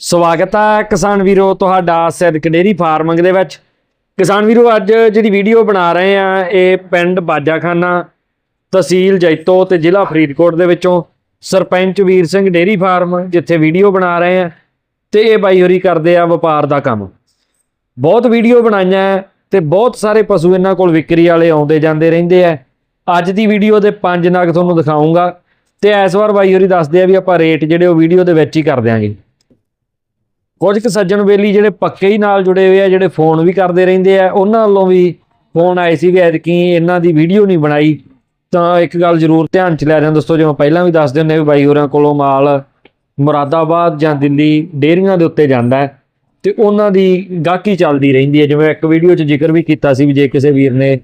ਸਵਾਗਤ ਹੈ ਕਿਸਾਨ ਵੀਰੋ, ਤੁਹਾਡਾ ਸਿੱਧਕ ਡੇਰੀ ਫਾਰਮਿੰਗ ਦੇ ਵਿੱਚ। ਕਿਸਾਨ ਵੀਰੋ, ਅੱਜ ਜਿਹੜੀ ਵੀਡੀਓ ਬਣਾ ਰਹੇ ਆ, ਇਹ ਪਿੰਡ ਬਾਜਾਖਾਨਾ ਤਹਿਸੀਲ ਜੈਤੋ ਤੇ ਜ਼ਿਲ੍ਹਾ ਫਰੀਦਕੋਟ ਦੇ ਵਿੱਚੋਂ ਸਰਪੰਚ ਵੀਰ ਸਿੰਘ ਡੇਰੀ ਫਾਰਮ ਜਿੱਥੇ ਵੀਡੀਓ ਬਣਾ ਰਹੇ ਆ ਤੇ ਇਹ ਬਾਈ ਹੋਰੀ ਕਰਦੇ ਆ ਵਪਾਰ ਦਾ ਕੰਮ। ਬਹੁਤ ਵੀਡੀਓ ਬਣਾਈਆਂ ਹੈ ਤੇ ਬਹੁਤ ਸਾਰੇ ਪਸ਼ੂ ਇਹਨਾਂ ਕੋਲ ਵਿਕਰੀ ਵਾਲੇ ਆਉਂਦੇ ਜਾਂਦੇ ਰਹਿੰਦੇ ਆ ਅੱਜ ਦੀ ਵੀਡੀਓ ਦੇ ਪੰਜ ਨਗ ਤੁਹਾਨੂੰ ਦਿਖਾਉਂਗਾ ਤੇ ਇਸ ਵਾਰ ਬਾਈ ਹੋਰੀ ਦੱਸਦੇ ਆ ਵੀ ਆਪਾਂ ਰੇਟ ਜਿਹੜੇ ਉਹ ਵੀਡੀਓ ਦੇ ਵਿੱਚ ਹੀ ਕਰ ਦਿਆਂਗੇ। ਕੁਝ ਕੁ ਸੱਜਣ ਬੇਲੀ ਜਿਹੜੇ ਪੱਕੇ ਹੀ ਨਾਲ ਜੁੜੇ ਹੋਏ ਆ, ਜਿਹੜੇ ਫੋਨ ਵੀ ਕਰਦੇ ਰਹਿੰਦੇ ਆ, ਉਹਨਾਂ ਵੱਲੋਂ ਵੀ ਫੋਨ ਆਏ ਸੀ ਵੀ ਐਤਕੀ ਇਹਨਾਂ ਦੀ ਵੀਡੀਓ ਨਹੀਂ ਬਣਾਈ। ਤਾਂ ਇੱਕ ਗੱਲ ਜ਼ਰੂਰ ਧਿਆਨ ਚ ਲੈ ਜਾਣ ਦੋਸਤੋ, ਜਿਵੇਂ ਪਹਿਲਾਂ ਵੀ ਦੱਸਦੇ ਹੁੰਦੇ ਵੀ ਬਾਈ ਹੋਰਾਂ ਕੋਲੋਂ ਮਾਲ ਮੁਰਾਦਾਬਾਦ ਜਾਂ ਦਿੱਲੀ ਡੇਅਰੀਆਂ ਦੇ ਉੱਤੇ ਜਾਂਦਾ ਹੈ ਤੇ ਉਹਨਾਂ ਦੀ ਗਾਹਕੀ ਚੱਲਦੀ ਰਹਿੰਦੀ ਹੈ। ਜਿਵੇਂ ਇੱਕ ਵੀਡੀਓ 'ਚ ਜ਼ਿਕਰ ਵੀ ਕੀਤਾ ਸੀ ਵੀ ਜੇ ਕਿਸੇ ਵੀਰ ਨੇ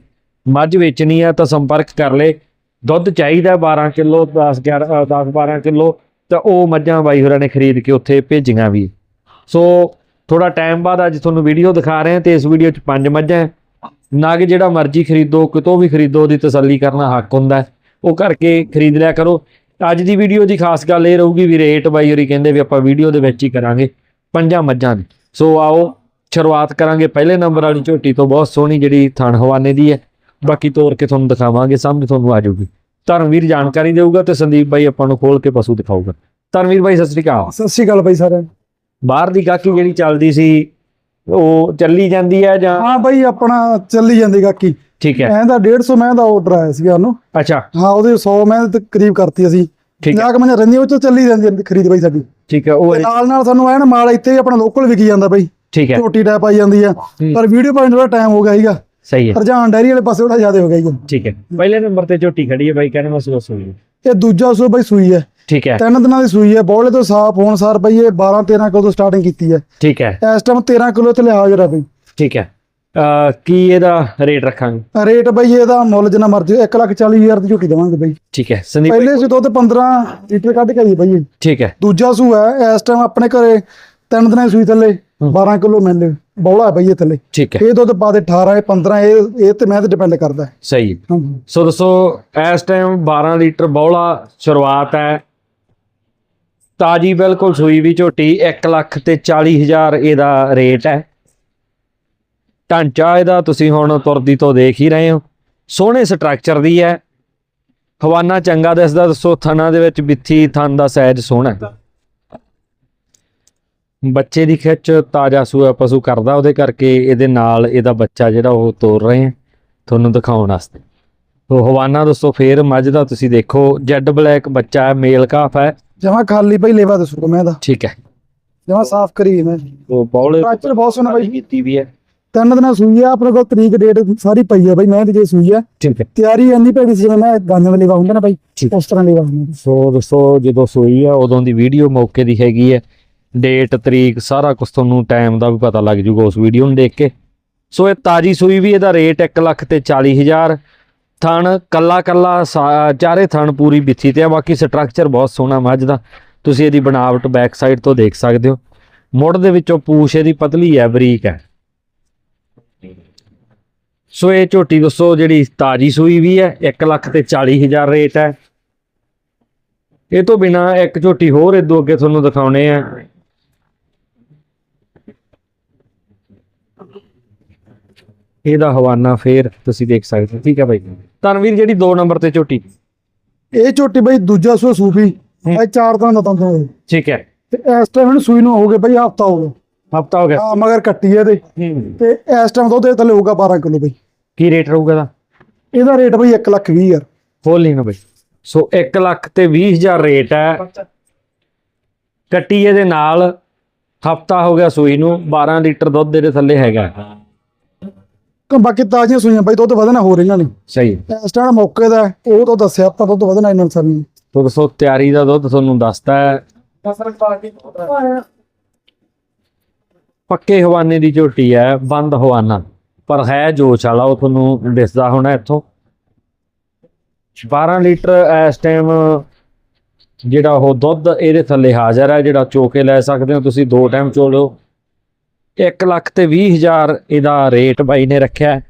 ਮੱਝ ਵੇਚਣੀ ਆ ਤਾਂ ਸੰਪਰਕ ਕਰ ਲੇ। ਦੁੱਧ ਚਾਹੀਦਾ 12 ਕਿਲੋ 10 11 10 12 ਕਿਲੋ, ਤਾਂ ਉਹ ਮੱਝਾਂ ਬਾਈ ਹੋਰਾਂ ਨੇ ਖਰੀਦ ਕੇ ਉੱਥੇ ਭੇਜੀਆਂ ਵੀ। ਸੋ ਥੋੜਾ ਟਾਈਮ ਬਾਅਦ ਅੱਜ ਤੁਹਾਨੂੰ ਵੀਡੀਓ ਦਿਖਾ ਰਹੇ ਹਾਂ ਤੇ ਇਸ ਵੀਡੀਓ 'ਚ ਪੰਜ ਮੱਝਾਂ ਨਾ ਕਿ ਜਿਹੜਾ ਮਰਜ਼ੀ ਖਰੀਦੋ, ਕਿਤੋਂ ਵੀ ਖਰੀਦੋ, ਉਹਦੀ ਤਸੱਲੀ ਕਰਨਾ ਹੱਕ ਹੁੰਦਾ ਉਹ ਕਰਕੇ ਖਰੀਦ ਲਿਆ ਕਰੋ। ਅੱਜ ਦੀ ਵੀਡੀਓ ਦੀ ਖਾਸ ਗੱਲ ਇਹ ਰਹੂਗੀ ਵੀ ਰੇਟ ਬਾਈ ਹੋਰੀ ਕਹਿੰਦੇ ਵੀ ਆਪਾਂ ਵੀਡੀਓ ਦੇ ਵਿੱਚ ਹੀ ਕਰਾਂਗੇ ਪੰਜਾਂ ਮੱਝਾਂ ਦੀ। ਸੋ ਆਓ ਸ਼ੁਰੂਆਤ ਕਰਾਂਗੇ। ਪਹਿਲੇ ਨੰਬਰ ਵਾਲੀ ਝੋਟੀ ਤੋਂ ਬਹੁਤ ਸੋਹਣੀ ਜਿਹੜੀ ਥਣ ਹਵਾਨੇ ਦੀ ਹੈ। ਬਾਕੀ ਤੋਰ ਕੇ ਤੁਹਾਨੂੰ ਦਿਖਾਵਾਂਗੇ, ਸਾਹਮਣੇ ਤੁਹਾਨੂੰ ਆ ਜਾਊਗੀ। ਧਰਮਵੀਰ ਜਾਣਕਾਰੀ ਦੇਊਗਾ ਤੇ ਸੰਦੀਪ ਬਾਈ ਆਪਾਂ ਨੂੰ ਖੋਲ ਕੇ ਪਸ਼ੂ ਦਿਖਾਊਗਾ। ਧਰਮਵੀਰ ਬਾਈ, ਸਤਿ ਸ੍ਰੀ ਅਕਾਲ। ਸਤਿ ਸ਼੍ਰੀ ਅਕਾਲ ਬਾਈ ਸਾਰਿਆਂ ਨੂੰ। ਬਾਹਰ ਦੀ ਗਾਹਕੀ ਜਿਹੜੀ ਚੱਲਦੀ ਸੀ ਉਹ ਚੱਲੀ ਜਾਂਦੀ ਹੈ ਜਾਂ? ਹਾਂ ਬਾਈ ਆਪਣਾ ਚੱਲੀ ਜਾਂਦੀ ਗਾਕੀ ਠੀਕ ਹੈ। ਐਂ ਦਾ 150 ਮੈਂ ਦਾ ਆਰਡਰ ਆਇਆ ਸੀਗਾ ਉਹਨੂੰ। ਅੱਛਾ। ਹਾਂ ਉਹਦੇ 100 ਮੈਂ ਤੇ ਕਰੀਬ ਕਰਤੀ ਅਸੀਂ। ਠੀਕ ਹੈ। 50 ਮੈਂ ਰਹਿੰਦੀ ਉਹ ਚ ਚੱਲੀ ਜਾਂਦੀ ਖਰੀਦ ਬਾਈ ਸਾਡੀ। ਠੀਕ ਹੈ ਉਹ ਤੇ ਨਾਲ ਨਾਲ ਸਾਨੂੰ ਐਨ ਮਾਲ ਇੱਥੇ ਹੀ ਆਪਣਾ ਲੋਕਲ ਵਿਕੀ ਜਾਂਦਾ ਬਾਈ। ਠੀਕ ਹੈ। ਝੋਟੀ ਟੈਪ ਆਈ ਜਾਂਦੀ ਆ ਪਰ ਵੀਡੀਓ ਪਾਉਣ ਥੋੜਾ ਟਾਈਮ ਹੋ ਗਿਆ ਸੀਗਾ। ਸਹੀ ਹੈ। ਰੁਝਾਨ ਡੈਰੀ ਵਾਲੇ ਪਾਸੇ ਥੋੜਾ ਜ਼ਿਆਦਾ ਹੋ ਗਿਆ ਜੀ ਠੀਕ ਹੈ। ਪਹਿਲੇ ਨੰਬਰ ਤੇ ਝੋਟੀ ਖੜੀ ਹੈ ਬਾਈ ਕਹਿੰਦੇ ਮੈਂ ਸੋ ਸੋਈ ਇਹ ਦੂਜਾ ਸੂ ਬਾਈ ਸੂਈ ਹੈ। ਠੀਕ ਹੈ। ਤਿੰਨ ਦਿਨਾਂ ਦੀ ਸੂਈ ਹੈ ਬੋਲੇ ਤੋਂ ਸਾਫ਼ ਹੋਣ ਸਾਰ ਬਈ ਇਹ 12 13 ਕਿਲੋ ਤੋਂ ਸਟਾਰਟਿੰਗ ਕੀਤੀ ਹੈ। ਠੀਕ ਹੈ। ਇਸ ਟਾਈਮ 13 ਕਿਲੋ ਤੇ ਲਿਆ ਜਰਾ ਬਈ। ਠੀਕ ਹੈ। ਕੀ ਇਹਦਾ ਰੇਟ ਰੱਖਾਂਗੇ? ਰੇਟ ਬਈ ਇਹਦਾ ਮੁੱਲ ਜਿੰਨਾ ਮਰਜ਼ੀ 1 ਲੱਖ 40 ਹਜ਼ਾਰ ਦੀ ਝੋਟੀ ਦੇਵਾਂਗੇ ਬਈ। ਠੀਕ ਹੈ। ਸੰਦੀਪ ਪਹਿਲੇ ਸੀ ਦੁੱਧ 15 ਲੀਟਰ ਕੱਢ ਕੇ ਆਈ ਬਈ ਠੀਕ ਹੈ। ਦੂਜਾ ਸੂ ਹੈ ਇਸ ਟਾਈਮ ਆਪਣੇ ਘਰੇ ਤਿੰਨ ਦਿਨਾਂ ਦੀ ਸੂਈ ਥੱਲੇ 12 ਕਿਲੋ ਮਿਲਨੇ ਬੌਲਾ ਬਈ ਇਹ ਥੱਲੇ। ਠੀਕ ਹੈ। ਇਹ ਦੁੱਧ ਪਾ ਦੇ 18 ਇਹ 15 ਇਹ ਇਹ ਤੇ ਮੈਂ ਤੇ ਡਿਪੈਂਡ ਕਰਦਾ। ਸਹੀ। ਸੋ ਦੱਸੋ ਇਸ ਟਾਈਮ 12 ਲੀਟਰ ਬੌਲਾ ਸ਼ੁਰੂਆਤ ਹੈ। ਤਾਜੀ ਬਿਲਕੁਲ ਸੂਈ ਵੀ ਝੋਟੀ 1 ਲੱਖ ਤੇ 40 ਹਜ਼ਾਰ ਇਹਦਾ ਰੇਟ ਹੈ। ਢਾਂਚਾ ਇਹਦਾ ਤੁਸੀਂ ਹੁਣ ਤੁਰਦੀ ਤੋਂ ਦੇਖ ਹੀ ਰਹੇ ਹੋ। ਸੋਹਣੇ ਸਟਰਕਚਰ ਦੀ ਹੈ। ਹਵਾਨਾ ਚੰਗਾ ਦਿਸਦਾ, ਦੱਸੋ ਥਣਾ ਦੇ ਵਿੱਚ ਬਿੱਥੀ ਥਣ ਦਾ ਸਾਈਜ਼ ਸੋਹਣਾ ਬੱਚੇ ਦੀ ਖਿੱਚ ਤਾਜ਼ਾ ਸੂਆ ਪਸ਼ੂ ਕਰਦਾ, ਉਹਦੇ ਕਰਕੇ ਇਹਦੇ ਨਾਲ ਇਹਦਾ ਬੱਚਾ ਜਿਹੜਾ ਉਹ ਤੋਰ ਰਹੇ ਹਾਂ। ਤੁਹਾਨੂੰ ਦਿਖਾਉਣ ਵਾਸਤੇ। ਤੋ ਹਵਾਨਾ ਦੋਸਤੋ ਫੇਰ ਮੱਝ ਦਾ ਤੁਸੀਂ ਦੇਖੋ, ਜੈਡ ਬਲੈਕ ਬੱਚਾ ਹੈ, ਮੇਲ ਕਾਫ ਹੈ। ਜਮਾ ਖਾਲੀ ਬਈ ਲੇਵਾ ਦੱਸੋ ਮੈਂ ਦਾ ਠੀਕ ਹੈ। ਜਮਾ ਸਾਫ਼ ਕਰੀ ਮੈਂ। ਉਹ ਬੌਲੇ ਸਟ੍ਰਕਚਰ ਬਹੁਤ ਸੋਹਣਾ ਬਾਈ। ਕੀਤੀ ਵੀ ਹੈ। ਤਿੰਨ ਦਿਨਾਂ ਸੂਈ ਹੈ ਆਪਣੇ ਕੋਲ ਤਰੀਕ ਡੇਟ ਸਾਰੀ ਪਈ ਹੈ ਬਈ ਮੈਂ ਤੇ ਜੇ ਸੂਈ ਹੈ ਠੀਕ ਹੈ। ਤਿਆਰੀ ਇੰਨੀ ਭੈੜੀ ਸੀ ਜਿਵੇਂ ਮੈਂ ਗਾਂਜਾਂ ਦਾ ਲੇਵਾ ਹੁੰਦਾ ਨਾ ਬਾਈ ਠੀਕ। ਉਸ ਤਰ੍ਹਾਂ ਲੇਵਾ ਹੁੰਦਾ। ਸੋ ਦੋਸਤੋ ਜਦੋਂ ਸੋਈ ਹੈ ਉਦੋਂ ਦੀ ਵੀਡੀਓ ਮੌਕੇ ਦੀ ਹੈਗੀ ਹੈ। ਡੇਟ ਤਰੀਕ ਸਾਰਾ ਕੁਝ ਤੁਹਾਨੂੰ ਟਾਈਮ ਦਾ ਵੀ ਪਤਾ ਲੱਗ ਜੂਗਾ ਉਸ ਵੀਡੀਓ ਨੂੰ ਦੇਖ ਕੇ। ਸੋ ਇਹ ਤਾਜੀ ਸੂਈ ਵੀ ਇਹਦਾ ਰੇਟ 1 ਲੱਖ ਤੇ 40 ਹਜ਼ਾਰ। ਥਣ, ਕੱਲਾ ਕੱਲਾ ਚਾਰੇ ਥਣ ਪੂਰੀ ਬਿੱਥੀ ਤੇ ਆ, ਬਾਕੀ ਸਟਰਕਚਰ ਬਹੁਤ ਸੋਹਣਾ ਮੱਝ ਦਾ। ਤੁਸੀਂ ਇਹਦੀ ਬਣਾਵਟ ਬੈਕ ਸਾਈਡ ਤੋਂ ਦੇਖ ਸਕਦੇ ਹੋ। ਮੁੱਢ ਦੇ ਵਿੱਚੋਂ ਪੂਛ, ਇਹਦੀ ਪਤਲੀ ਹੈ, ਬਰੀਕ ਹੈ। ਸੋ ਇਹ ਝੋਟੀ ਦੋਸਤੋ ਜਿਹੜੀ ਤਾਜੀ ਸੂਈ ਵੀ ਹੈ 1 ਲੱਖ ਤੇ 40 ਹਜ਼ਾਰ ਰੇਟ ਹੈ। ਇਹ ਤੋਂ ਬਿਨਾ ਇੱਕ ਝੋਟੀ ਹੋਰ ਇਦੋਂ ਅੱਗੇ ਤੁਹਾਨੂੰ ਦਿਖਾਉਣੇ ਆ। ਇਹਦਾ ਹਵਾਨਾ ਫੇਰ ਤੁਸੀਂ ਦੇਖ ਸਕਦੇ ਹੋ। ਠੀਕ ਹੈ ਬਾਈ ਧਨਵੀਰ ਜਿਹੜੀ 2 ਨੰਬਰ ਤੇ ਝੋਟੀ। ਇਹ ਝੋਟੀ ਬਈ ਦੂਜਾ ਸੂ ਸੂਫੀ। ਇਹ ਚਾਰ ਦਿਨਾਂ ਦਾ ਤਾਂ ਹੋਇਆ ਠੀਕ ਹੈ। ਤੇ ਇਸ ਟਾਈਮ ਇਹਨੂੰ ਸੂਈ ਨੂੰ ਹੋ ਗਏ ਬਈ ਹਫਤਾ ਹੋ ਗਿਆ। ਹਫਤਾ ਹੋ ਗਿਆ। ਹਾਂ ਮਗਰ ਕੱਟੀ ਹੈ। ਤੇ ਇਸ ਟਾਈਮ ਦੁੱਧ ਇਹ ਥੱਲੇ ਹੋਊਗਾ 12 ਕਿਲੋ ਬਈ। ਕੀ ਰੇਟ ਰਹੂਗਾ ਦਾ ਇਹਦਾ ਰੇਟ ਬਈ 1 ਲੱਖ 20 ਹਜ਼ਾਰ। ਖੋਲ ਲਈ ਨਾ ਬਾਈ। ਸੋ 1 ਲੱਖ ਤੇ 20 ਹਜ਼ਾਰ ਰੇਟ ਹੈ। ਕੱਟੀ ਇਹਦੇ ਨਾਲ ਹਫਤਾ ਹੋ ਗਿਆ ਸੂਈ ਨੂੰ। 12 ਲੀਟਰ ਦੁੱਧ ਇਹਦੇ ਥੱਲੇ ਹੈਗਾ। ਕਿ ਬਾਕੀ ਤਾਜ਼ੀਆਂ ਸੂਈਆਂ ਬਈ ਦੁੱਧ ਵਧਣਾ ਹੋ ਰਹੀਆਂ ਨੇ। ਸਹੀ। ਹੈ ਇਸ ਟਾਈਮ ਮੌਕੇ ਦਾ ਹੈ, ਉਹ ਤਾਂ ਦੱਸਿਆ ਤਾਂ ਦੁੱਧ ਵਧਣਾ ਇਹਨਾਂ ਸਰ ਨੇ ਤੋ ਦੱਸੋ ਤਿਆਰੀ ਦਾ ਦੁੱਧ ਤੁਹਾਨੂੰ ਦੱਸਦਾ ਹੈ। ਪੱਕੇ ਹਵਾਨੇ ਦੀ ਝੋਟੀ ਹੈ ਬੰਦ ਹਵਾਨਾ। ਪਰ ਹੈ ਜੋਸ਼ ਵਾਲਾ ਉਹ ਤੁਹਾਨੂੰ ਦਿਸਦਾ ਹੋਣਾ ਇੱਥੋਂ। 12 ਲੀਟਰ ਇਸ ਟਾਈਮ ਜਿਹੜਾ ਉਹ ਦੁੱਧ ਇਹਦੇ ਥੱਲੇ ਹਾਜ਼ਰ ਹੈ ਜਿਹੜਾ ਚੋ ਕੇ ਲੈ ਸਕਦੇ ਹੋ ਤੁਸੀਂ ਦੋ ਟਾਈਮ ਚੋ ਲਓ। 1 ਲੱਖ ਤੇ 20 ਹਜ਼ਾਰ ਇਹਦਾ ਰੇਟ ਬਾਈ ਨੇ ਰੱਖਿਆ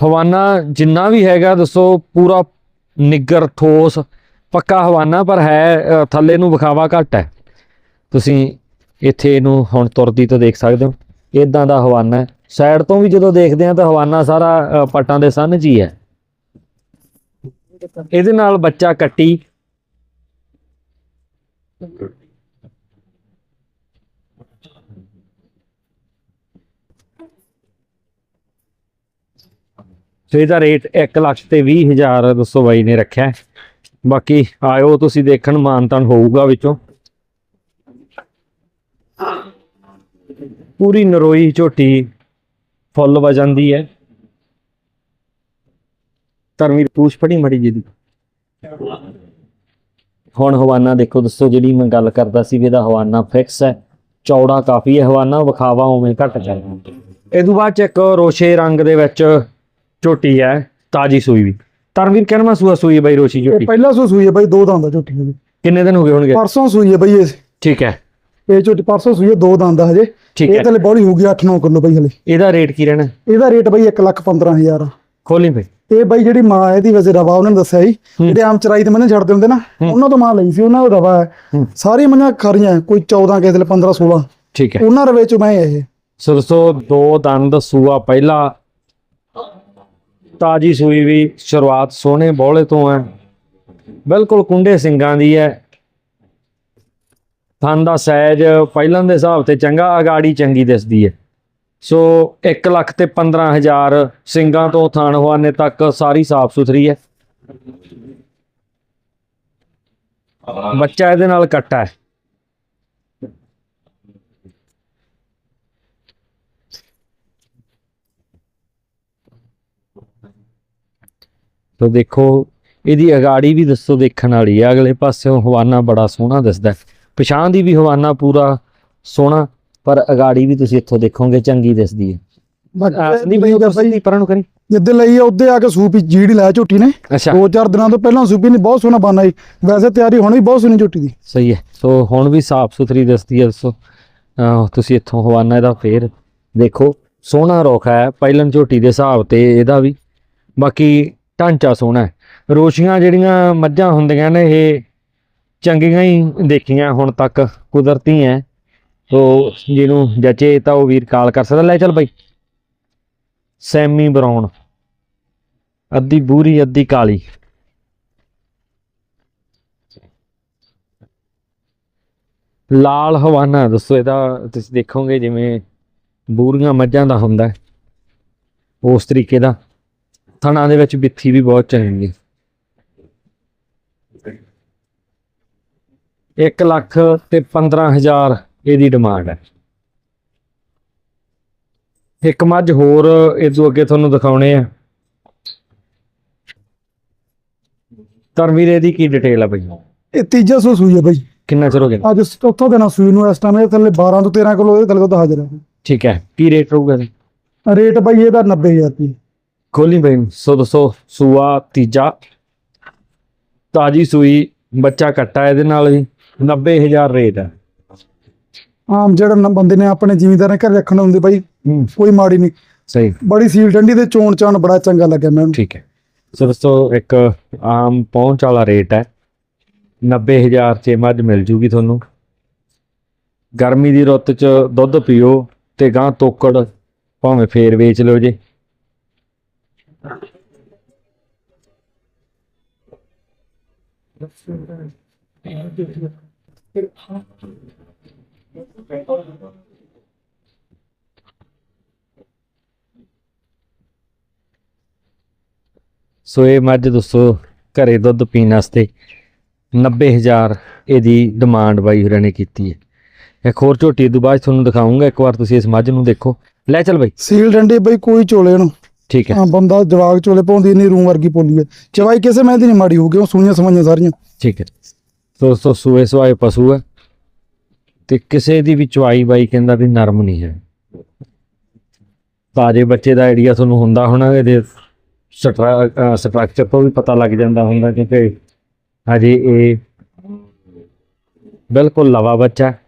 ਹਵਾਨਾ ਜਿੰਨਾ ਵੀ ਹੈਗਾ ਦੱਸੋ ਪੂਰਾ ਨਿੱਗਰ ਠੋਸ ਪੱਕਾ ਹਵਾਨਾ ਪਰ ਹੈ ਥੱਲੇ ਨੂੰ ਵਿਖਾਵਾ ਘੱਟ ਹੈ। ਤੁਸੀਂ ਇੱਥੇ ਇਹਨੂੰ ਹੁਣ ਤੁਰਦੀ ਤੋਂ ਦੇਖ ਸਕਦੇ ਹੋ। ਇਦਾਂ ਦਾ ਹਵਾਨਾ ਹੈ। ਸਾਈਡ ਤੋਂ ਵੀ ਜਦੋਂ ਦੇਖਦੇ ਆ ਤਾਂ ਹਵਾਨਾ ਸਾਰਾ ਅ, ਪੱਟਾਂ ਦੇ ਸਨ 'ਚ ਹੀ ਹੈ। ਇਹਦੇ ਨਾਲ ਬੱਚਾ ਕੱਟੀ। ਸੋ ਇਹਦਾ ਰੇਟ 1 ਲੱਖ ਤੇ 20 ਹਜ਼ਾਰ ਦੱਸੋ ਬਾਈ ਨੇ ਰੱਖਿਆ ਬਾਕੀ ਆਇਓ ਤੁਸੀਂ ਦੇਖਣ ਮਾਨਤਾਨ ਹੋਊਗਾ ਵਿੱਚੋਂ। ਪੂਰੀ ਨਰੋਈ ਝੋਟੀ ਫੁੱਲ ਵਜਨ ਹੈ। ਧਰਮਵੀਰ ਪੂਛ ਫੜੀ ਮੜੀ ਜੀ ਦੀ। ਹੁਣ ਹਵਾਨਾ ਦੇਖੋ, ਦੱਸੋ ਜਿਹੜੀ ਮੈਂ ਗੱਲ ਕਰਦਾ ਸੀ ਵੀ ਇਹਦਾ ਹਵਾਨਾ ਫਿਕਸ ਹੈ। ਚੌੜਾ ਕਾਫੀ ਹੈ, ਹਵਾਨਾ ਵਿਖਾਵਾ ਉਵੇਂ ਘੱਟ ਜਾਂਦਾ ਇਹ ਤੋਂ ਬਾਅਦ ਚ ਇੱਕ ਰੋਸ਼ੇ ਰੰਗ ਦੇ ਵਿੱਚ ਝੋਟੀ ਹੈ ਤਾਜੀ ਸੂਈ ਵੀ। ਧਰਮਵੀਰ ਕਿੰਨਵਾਂ ਸੂਆ ਸੂਈ ਹੈ ਬਾਈ ਰੋਸ਼ੀ ਇਹ ਝੋਟੀ? ਪਹਿਲਾ ਸੂ ਸੂਈ ਹੈ ਬਾਈ ਦੋ ਦੰਦ ਆ ਝੋਟੀ ਦੀ। ਕਿੰਨੇ ਦਿਨ ਹੋ ਗਏ ਹੋਣਗੇ? ਪਰਸੋਂ ਸੂਈ ਹੈ ਬਾਈ ਇਹ। ਠੀਕ ਹੈ। ਇਹ ਝੋਟੀ ਪਰਸੋਂ ਸੂਈ ਹੈ ਦੋ ਦੰਦ ਆ ਹਜੇ। ਠੀਕ ਇਹ ਹੈ। ਥਲੇ ਬੌਲੀ ਹੋਊਗੀ 8-9 ਕਿਲੋ ਬਾਈ ਹਲੇ। ਇਹਦਾ ਰੇਟ ਕੀ ਰਹਿਣਾ? ਇਹਦਾ ਰੇਟ ਬਾਈ 1 ਲੱਖ 15000 ਆ। ਖੋਲੀ ਬਈ। ਇਹ ਬਾਈ ਜਿਹੜੀ ਮਾਂ ਹੈ ਇਹਦੀ ਵਜੇ ਰਵਾ ਉਹਨਾਂ ਨੇ ਦੱਸਿਆ ਸੀ। ਜਿਹੜੇ ਆਮ ਚਰਾਈ ਤੇ ਮੈਨੂੰ ਛੱਡਦੇ ਹੁੰਦੇ ਨਾ ਉਹਨਾਂ ਤੋਂ ਮਾਂ ਲਈ ਸੀ ਉਹਨਾਂ ਦਾ ਰਵਾ ਹੈ। ਹੂੰ। ਸਾਰੀ ਮਈਆਂ ਖਰੀਆਂ ਕੋਈ 14 ਕਿਸੇ ਦੇ 15 16 ਠੀਕ ਹੈ। ਉਹਨਾਂ ਰਵੇ ਚੋਂ ਮੈਂ ਇਹ। ਸੋ ਦੋਸਤੋ ਦੋ ਦੰਦ ਸੂਆ ਪਹਿਲਾ ਤਾਜੀ ਸੂਈ ਵੀ ਸ਼ੁਰੂਆਤ ਸੋਹਣੇ ਬੋਲੇ ਤੋਂ ਹੈ। ਬਿਲਕੁਲ ਕੁੰਡੇ ਸਿੰਘਾਂ ਦੀ ਹੈ। ਥਣ ਦਾ ਸਾਈਜ਼ ਪਹਿਲਾਂ ਦੇ ਹਿਸਾਬ ਤੇ ਚੰਗਾ, ਅਗਾੜੀ ਚੰਗੀ ਦਿਸਦੀ ਹੈ। ਸੋ 1 ਲੱਖ ਤੇ 15000 ਸਿੰਘਾਂ ਤੋਂ ਥਣ ਹਵਾਨੇ ਤੱਕ ਸਾਰੀ ਸਾਫ਼ ਸੁਥਰੀ ਹੈ। ਬੱਚਾ ਇਹਦੇ ਨਾਲ ਕੱਟਾ ਹੈ। ਤੋ ਦੇਖੋ ਇਹਦੀ ਅਗਾੜੀ ਵੀ ਦੱਸੋ ਦੇਖਣ ਵਾਲੀ ਹੈ ਅਗਲੇ ਪਾਸਿਓਂ ਹਵਾਨਾ ਬੜਾ ਸੋਹਣਾ ਦਿਸਦਾ ਹੈ। ਪਿਛਾਂ ਦੀ ਵੀ ਹਵਾਨਾ ਪੂਰਾ ਸੋਹਣਾ ਪਰ ਅਗਾੜੀ ਵੀ ਤੁਸੀਂ ਇੱਥੋਂ ਦੇਖੋਗੇ ਚੰਗੀ ਦਿਸਦੀ ਹੈ। ਨਹੀਂ ਬਈ ਉਹ ਸਹੀ ਪਰਾਂ ਨੂੰ ਕਰੀ। ਜਿੱਦੇ ਲਈ ਆ ਉਹਦੇ ਆ ਕੇ ਸੂਪੀ ਜੀੜੀ ਲਾਇਆ ਝੋਟੀ ਨੇ। ਅੱਛਾ। ਦੋ ਚਾਰ ਦਿਨਾਂ ਤੋਂ ਪਹਿਲਾਂ ਸੂਪੀ ਨੇ ਬਹੁਤ ਸੋਹਣਾ ਬਾਨਾ ਸੀ ਵੈਸੇ ਤਿਆਰੀ ਹੁਣ ਵੀ ਬਹੁਤ ਸੋਹਣੀ ਝੋਟੀ ਦੀ। ਸਹੀ ਹੈ। ਸੋ ਹੁਣ ਵੀ ਸਾਫ਼ ਸੁਥਰੀ ਦਿਸਦੀ ਹੈ ਸੋ ਤੁਸੀਂ ਇੱਥੋਂ ਹਵਾਨਾ ਇਹਦਾ ਫੇਰ ਦੇਖੋ। ਸੋਹਣਾ ਰੁੱਖ ਹੈ ਪਹਿਲਨ ਝੋਟੀ ਦੇ ਹਿਸਾਬ ਤੇ ਇਹਦਾ ਵੀ। ਬਾਕੀ ਢਾਂਚਾ ਸੋਹਣਾ ਰੋਸ਼ੀਆਂ ਜਿਹੜੀਆਂ ਮੱਝਾਂ ਹੁੰਦੀਆਂ ਨੇ, ਇਹ ਚੰਗੀਆਂ ਹੀ ਦੇਖੀਆਂ ਹੁਣ ਤੱਕ, ਕੁਦਰਤੀ ਹੈ। ਸੋ ਜਿਹਨੂੰ ਜਚੇ ਤਾਂ ਉਹ ਵੀਰ ਕਾਲ ਕਰ ਸਕਦਾ। ਲੈ ਚੱਲ ਬਾਈ। ਸੈਮੀ ਬਰਾਊਨ ਅੱਧੀ ਬੂਰੀ, ਅੱਧੀ ਕਾਲੀ। ਲਾਲ ਹਵਾਨਾ, ਦੱਸੋ ਇਹਦਾ ਤੁਸੀਂ ਦੇਖੋਗੇ ਜਿਵੇਂ ਬੂਰੀਆਂ ਮੱਝਾਂ ਦਾ ਹੁੰਦਾ ਉਸ ਤਰੀਕੇ ਦਾ। ਥਣਾ ਦੇ ਵਿੱਚ ਬਿੱਥੀ ਵੀ ਬਹੁਤ ਚੰਗੀ। ਹੈ 1 ਲੱਖ ਤੇ 15000 ਇਹਦੀ ਡਿਮਾਂਡ ਹੈ। ਇੱਕ ਮੱਝ ਹੋਰ ਇਹ ਤੋਂ ਅੱਗੇ ਤੁਹਾਨੂੰ ਦਿਖਾਉਣੇ ਆ। ਧਰਮਵੀਰ ਇਹਦੀ ਕੀ ਡਿਟੇਲ ਆ ਬਈ? ਇਹ ਤੀਜਾ ਸੂ ਸੂਈ ਹੈ ਬਾਈ। ਕਿੰਨਾ ਚਿਰ ਹੋ ਗਿਆ? ਅੱਜ ਚੌਥਾ ਦਿਨ ਆ ਸੂਈ ਨੂੰ ਇਸ ਟਾਈਮ ਇਹ ਥੱਲੇ 12 ਤੋਂ 13 ਕਿਲੋ ਇਹਦੇ ਥੱਲੇ ਦੁੱਧ ਹਾਜ਼ਰ ਹੈ ਠੀਕ ਹੈ ਕੀ ਰੇਟ ਰਹੂਗਾ? ਰੇਟ ਬਾਈ ਇਹਦਾ 90000 ਰੁਪਏ ਖੋਲੀ ਬਈ ਸੋ ਦੱਸੋ ਸੂਆ ਤੀਜਾ। ਤਾਜੀ ਸੂਈ ਬੱਚਾ ਕੱਟਾ ਇਹਦੇ ਨਾਲ ਵੀ 90000 ਰੇਟ ਹੈ ਆਮ ਜਿਹੜਾ ਨ- ਬੰਦੇ ਨੇ ਆਪਣੇ ਜ਼ਿਮੀਂਦਾਰ ਨੇ ਘਰ ਰੱਖਣ ਹੁੰਦੇ ਬਾਈ ਹੂੰ। ਕੋਈ ਮਾੜੀ ਨਹੀਂ ਸਹੀ। ਬੜੀ ਸੀਲ ਠੰਡੀ ਤੇ ਚੋਣ ਚਾਣ ਬੜਾ ਚੰਗਾ ਲੱਗਿਆ ਮੈਨੂੰ। ਠੀਕ ਹੈ। ਸੋ ਦੋਸਤੋ ਇੱਕ ਆਮ ਪਹੁੰਚ ਵਾਲਾ ਰੇਟ ਹੈ। 90000 ਚ ਮੱਝ ਮਿਲ ਜੂਗੀ ਤੁਹਾਨੂੰ। ਗਰਮੀ ਦੀ ਰੁੱਤ ਚ ਦੁੱਧ ਪੀਓ ਤੇ ਗਾਂ ਤੋਕੜ ਭਾਵੇਂ ਫੇਰ ਵੇਚ ਲਿਓ ਜੇ। ਸੋ ਇਹ ਮੱਝ ਦੱਸੋ, ਘਰੇ ਦੁੱਧ ਪੀਣ ਵਾਸਤੇ 90000 ਇਹਦੀ ਡਿਮਾਂਡ ਬਾਈ ਹੋਰਾਂ ਨੇ ਕੀਤੀ ਹੈ। ਇੱਕ ਹੋਰ ਝੋਟੀ ਤੋਂ ਬਾਅਦ ਤੁਹਾਨੂੰ ਦਿਖਾਉਂਗਾ ਇੱਕ ਵਾਰ ਤੁਸੀਂ ਇਸ ਮੱਝ ਨੂੰ ਦੇਖੋ। ਲੈ ਚੱਲ ਬਾਈ। ਸੀਲ ਡੰਡੇ ਬਾਈ, ਕੋਈ ਚੋਲੇ ਨੂੰ। ਠੀਕ ਹੈ। ਹਾਂ ਬੰਦਾ ਜਵਾਗ ਚੋਲੇ ਪਾਉਂਦੀ ਨਹੀਂ ਰੂਮ ਵਰਗੀ ਪੋਲੀ ਹੈ। ਚਵਾਈ ਕਿਸੇ ਮੈਂ ਦੀ ਨਹੀਂ ਮਾੜੀ ਹੋਊਗੀ ਉਹ ਸੂਈਆਂ ਸਮਾਈਆਂ ਸਾਰੀਆਂ। ਠੀਕ ਹੈ। ਦੋਸਤੋ ਸੂਏ ਸਵਾਏ ਪਸ਼ੂ ਹੈ। ਤੇ ਕਿਸੇ ਦੀ ਵੀ ਚਵਾਈ ਬਾਈ ਕਹਿੰਦਾ ਵੀ ਨਰਮ ਨਹੀਂ ਹੈ। ਤਾਜੇ ਬੱਚੇ ਦਾ ਆਈਡੀਆ ਤੁਹਾਨੂੰ ਹੁੰਦਾ ਹੋਣਾ ਇਹਦੇ ਸਟਰਕਚਰ ਤੋਂ ਵੀ ਪਤਾ ਲੱਗ ਜਾਂਦਾ ਹੁੰਦਾ ਕਿਉਂਕਿ ਹਜੇ ਇਹ ਬਿਲਕੁਲ ਲਵਾ ਬੱਚਾ ਹੈ।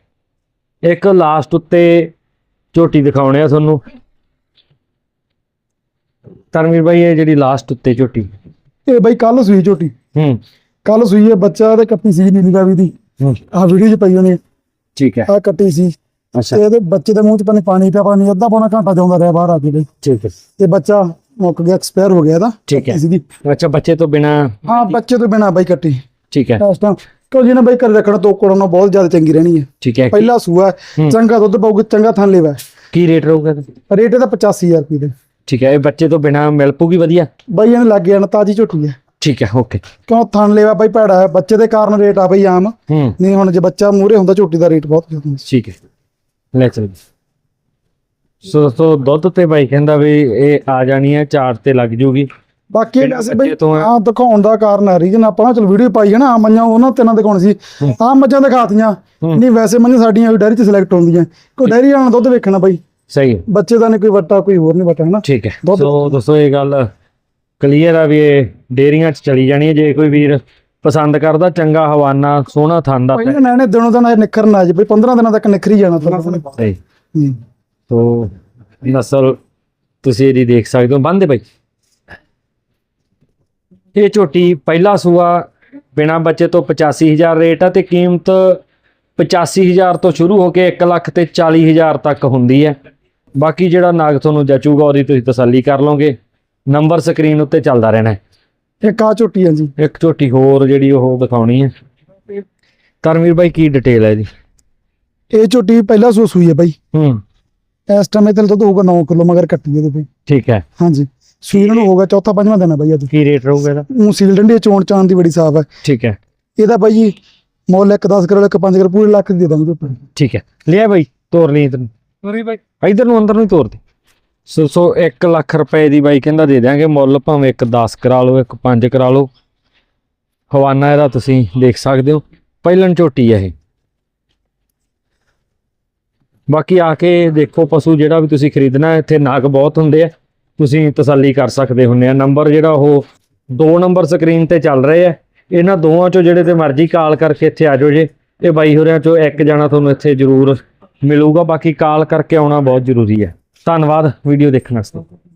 ਇੱਕ ਲਾਸਟ ਉੱਤੇ ਝੋਟੀ ਦਿਖਾਉਣੇ ਆ ਤੁਹਾਨੂੰ। ਤਰਮੀਰ ਬਾਈ ਇਹ ਜਿਹੜੀ ਲਾਸਟ ਉੱਤੇ ਝੋਟੀ। ਇਹ ਬਾਈ ਕੱਲ ਸੂਈ ਝੋਟੀ। ਹੂੰ। ਕੱਲ ਸੂਈ ਹੈ ਬੱਚਾ ਤੇ ਕੱਪੀ ਸੀ ਨੀਲੀ ਦਾ। ਵੀ ਦੀ ਆ ਵੀਡੀਓ 'ਚ ਪਈ ਹੋਣੀ। ਠੀਕ ਹੈ। ਆ ਕੱਟੀ ਸੀ। ਅੱਛਾ। ਇਹਦੇ ਬੱਚੇ ਦੇ ਮੂੰਹ 'ਚ ਪਾਣੀ ਪਾਣੀ ਪਿਆ ਪਾਣੀ ਅੱਧਾ ਪੌਣਾ ਘੰਟਾ ਜਾਉਂਦਾ ਰਿਹਾ ਬਾਹਰ ਆ ਕੇ ਬਈ। ਠੀਕ ਹੈ। ਤੇ ਬੱਚਾ ਮੁੱਕ ਗਿਆ ਐਕਸਪਾਇਰ ਹੋ ਗਿਆ ਇਹਦਾ। ਠੀਕ ਹੈ। ਸੀਗੀ ਅੱਛਾ ਬੱਚੇ ਤੋਂ ਬਿਨਾ ਹਾਂ ਬੱਚੇ ਤੋਂ ਬਿਨਾ ਬਈ ਕੱਟੀ। ਠੀਕ ਹੈ। ਇਸ ਟਾਈਮ ਕਿਉਂ ਜਿਹਨੇ ਬਈ ਘਰ ਰੱਖਣਾ ਤੋਂ ਕੋਲੋਂ ਬਹੁਤ ਜ਼ਿਆਦਾ ਚੰਗੀ ਰਹਿਣੀ ਹੈ। ਠੀਕ ਹੈ। ਪਹਿਲਾ ਸੂਆ। ਚੰਗਾ ਦੁੱਧ ਪਾਉਗੀ ਚੰਗਾ ਥਣ ਲੇਵਾ ਕੀ ਰੇਟ ਰਹੂਗਾ? ਰੇਟ ਇਹਦਾ 85000 ਰੁਪਏ ਦੇ ਠੀਕ ਹੈ ਇਹ ਬੱਚੇ ਤੋਂ ਬਿਨਾ ਮਿਲ ਪੂਗੀ ਵਧੀਆ? ਬਈ ਇਹਨੇ ਲੱਗ ਗਿਆ ਨਾ ਤਾਜੀ ਝੋਟੀ ਹੈ। ਠੀਕ ਹੈ ਓਕੇ ਕਿਉਂ ਥਣ ਲੇਵਾ ਬਈ ਭੈੜਾ ਹੈ ਬੱਚੇ ਦੇ ਕਾਰਨ ਰੇਟ ਆ ਬਈ ਆਮ। ਹੂੰ। ਨਹੀਂ ਹੁਣ ਜੇ ਬੱਚਾ ਮੂਰੇ ਹੁੰਦਾ ਝੋਟੀ ਦਾ ਰੇਟ ਬਹੁਤ ਜ਼ਿਆਦਾ ਹੁੰਦਾ। ਠੀਕ ਹੈ। ਲੈ ਚਲ ਸੋ ਸੋ ਦੁੱਧ ਤੇ ਬਾਈ ਕਹਿੰਦਾ ਵੀ ਇਹ ਆ ਜਾਣੀ ਹੈ ਚਾਰ ਤੇ ਲੱਗ ਜੂਗੀ। ਬਾਕੀ ਬੱਚੇ ਬਈ ਤੋਂ। ਆ ਦਿਖਾਉਣ ਦਾ ਕਾਰਨ ਹੈ ਰੀਜਨ ਆਪਾਂ ਚਲ ਵੀਡੀਓ ਪਾਈ ਹੈ ਨਾ ਆ ਮਈਆਂ ਉਹਨਾਂ ਤਿੰਨਾਂ ਦਿਖਾਉਣ ਸੀ। ਆ ਮੱਝਾਂ ਦਿਖਾਤੀਆਂ। ਨਹੀਂ ਵੈਸੇ ਮਈਆਂ ਸਾਡੀਆਂ ਡੈਰੀ 'ਚ ਸਿਲੈਕਟ ਹੁੰਦੀਆਂ। ਕੋਈ ਡੈਰੀ ਵਾਲਾ ਦੁੱਧ ਵੇਖਣਾ ਬਈ। ਸਹੀ ਹੈ। ਬੱਚੇ ਦਾ ਨਹੀਂ ਕੋਈ ਵੱਟਾ ਕੋਈ ਹੋਰ ਨਹੀਂ ਵੱਟਾ ਹੈ ਨਾ ਠੀਕ ਹੈ। ਦੁੱਧ- ਸੋ ਦੋਸਤੋ ਇਹ ਗੱਲ ਕਲੀਅਰ ਆ ਵੀ ਇਹ ਡੇਰੀਆਂ 'ਚ ਚਲੀ ਜਾਣੀ ਹੈ। ਜੇ ਕੋਈ ਵੀਰ ਪਸੰਦ ਕਰਦਾ ਚੰਗਾ ਹਵਾਨਾ ਸੋਹਣਾ ਥਾਂਦਾ ਭਾਈ ਨਾ ਨੇ ਦਿਨੋਂ ਦਿਨ ਇਹ ਨਿਖਰਨ ਆ ਜੇ। ਬਈ 15 ਦਿਨਾਂ ਤੱਕ ਨਿਖਰੀ ਜਾਣਾ ਤੁਹਾਨੂੰ। ਸਹੀ। ਹੂੰ। ਤੋ ਨਸਲ ਤੁਸੀਂ ਇਹਦੀ ਦੇਖ ਸਕਦੇ ਹੋ। ਬੰਦੇ ਬਾਈ। ਇਹ ਝੋਟੀ ਪਹਿਲਾ ਸੂਆ ਬਿਨਾ ਬੱਚੇ ਤੋਂ 85000 ਰੇਟ ਆ ਤੇ ਕੀਮਤ 85000 ਤੋਂ ਸ਼ੁਰੂ ਹੋ ਕੇ 1 ਲੱਖ ਤੇ 40000 ਤੱਕ ਹੁੰਦੀ ਹੈ। ਬਾਕੀ ਜਿਹੜਾ ਨਾਗ ਤੁਹਾਨੂੰ ਜਚੂਗਾ ਉਹਦੀ ਤੁਸੀਂ ਤਸੱਲੀ ਕਰ ਲਓਗੇ। ਨੰਬਰ ਸਕਰੀਨ ਉੱਤੇ ਚੱਲਦਾ ਰਹਿਣਾ ਹੈ। ਇੱਕ ਆ ਝੋਟੀ ਆ ਜੀ। ਇੱਕ ਝੋਟੀ ਹੋਰ ਜਿਹੜੀ ਉਹ ਦਿਖਾਉਣੀ ਹੈ। ਧਰਮਵੀਰ ਬਾਈ ਕੀ ਡਿਟੇਲ ਹੈ ਇਹਦੀ? ਇਹ ਝੋਟੀ ਪਹਿਲਾ ਸੂ ਸੂਈ ਹੈ ਬਈ। ਹੂੰ। ਇਸ ਟਾਈਮ ਇਹਦੇ ਦੁੱਧ ਹੋਊਗਾ 9 ਕਿਲੋ ਮਗਰ ਕੱਟੀ ਇਹਦੇ ਬਈ। ਠੀਕ ਹੈ। ਹਾਂਜੀ। ਸੂਈ ਨੂੰ ਹੋਊਗਾ ਚੌਥਾ ਪੰਜਵਾਂ ਦਿਨ ਹੈ ਬਈ ਅੱਜ। ਕੀ ਰੇਟ ਰਹੂਗਾ ਇਹਦਾ? ਉਹ ਸੀਲ ਡੰਡੀ ਚੋਣ ਚਾਣ ਦੀ ਬੜੀ ਸਾਫ਼ ਹੈ। ਠੀਕ ਹੈ। ਇਹਦਾ ਬਾਈ ਜੀ ਮੁੱਲ ਇੱਕ 10 ਕਰੋੜ ਇੱਕ 5 ਕਰੋੜ ਪੂਰੇ ਲੱਖ ਦੀ ਦੇ ਦਾਂਗੇ ਠੀਕ ਹੈ। ਲਿਆ ਬਾਈ ਤੋਰ ਲਈ ਇਧਰ ਤੋਰੀ ਬਾਈ। ਇਧਰ ਨੂੰ ਅੰਦਰ ਨੂੰ ਹੀ ਤੋਰ ਦੇ। ਸੋ ਸੋ 1 ਲੱਖ ਰੁਪਏ ਦੀ ਬਾਈ ਕਹਿੰਦਾ ਦੇ ਦਿਆਂਗੇ। ਮੁੱਲ ਭਾਵੇਂ ਇੱਕ 10 ਕਰਾ ਲਓ, ਇੱਕ 5 ਕਰਾ ਲਓ। ਹਵਾਨਾ ਇਹਦਾ ਤੁਸੀਂ ਦੇਖ ਸਕਦੇ ਹੋ। ਪਹਿਲਣ ਝੋਟੀ ਹੈ ਇਹ। ਬਾਕੀ ਆ ਕੇ ਦੇਖੋ ਪਸ਼ੂ ਜਿਹੜਾ ਵੀ ਤੁਸੀਂ ਖਰੀਦਣਾ, ਇੱਥੇ ਨਾਗ ਬਹੁਤ ਹੁੰਦੇ ਆ। ਤੁਸੀਂ ਤਸੱਲੀ ਕਰ ਸਕਦੇ ਹੁੰਦੇ ਆ। ਨੰਬਰ ਜਿਹੜਾ ਉਹ ਦੋ ਨੰਬਰ ਸਕਰੀਨ ਤੇ ਚੱਲ ਰਹੇ ਆ। ਇਹਨਾਂ ਦੋਵਾਂ ਚੋਂ ਜਿਹੜੇ ਤੇ ਮਰਜ਼ੀ ਕਾਲ ਕਰਕੇ ਇੱਥੇ ਆ ਜਾਓ ਜੇ। ਇਹ ਬਾਈ ਹੋਰਿਆਂ ਚੋਂ ਇੱਕ ਜਾਣਾ ਤੁਹਾਨੂੰ ਇੱਥੇ ਜ਼ਰੂਰ ਮਿਲੂਗਾ। ਬਾਕੀ ਕਾਲ ਕਰਕੇ ਆਉਣਾ ਬਹੁਤ ਜ਼ਰੂਰੀ ਹੈ। ਧੰਨਵਾਦ। ਵੀਡੀਓ ਦੇਖਣ ਵਾਸਤੇ।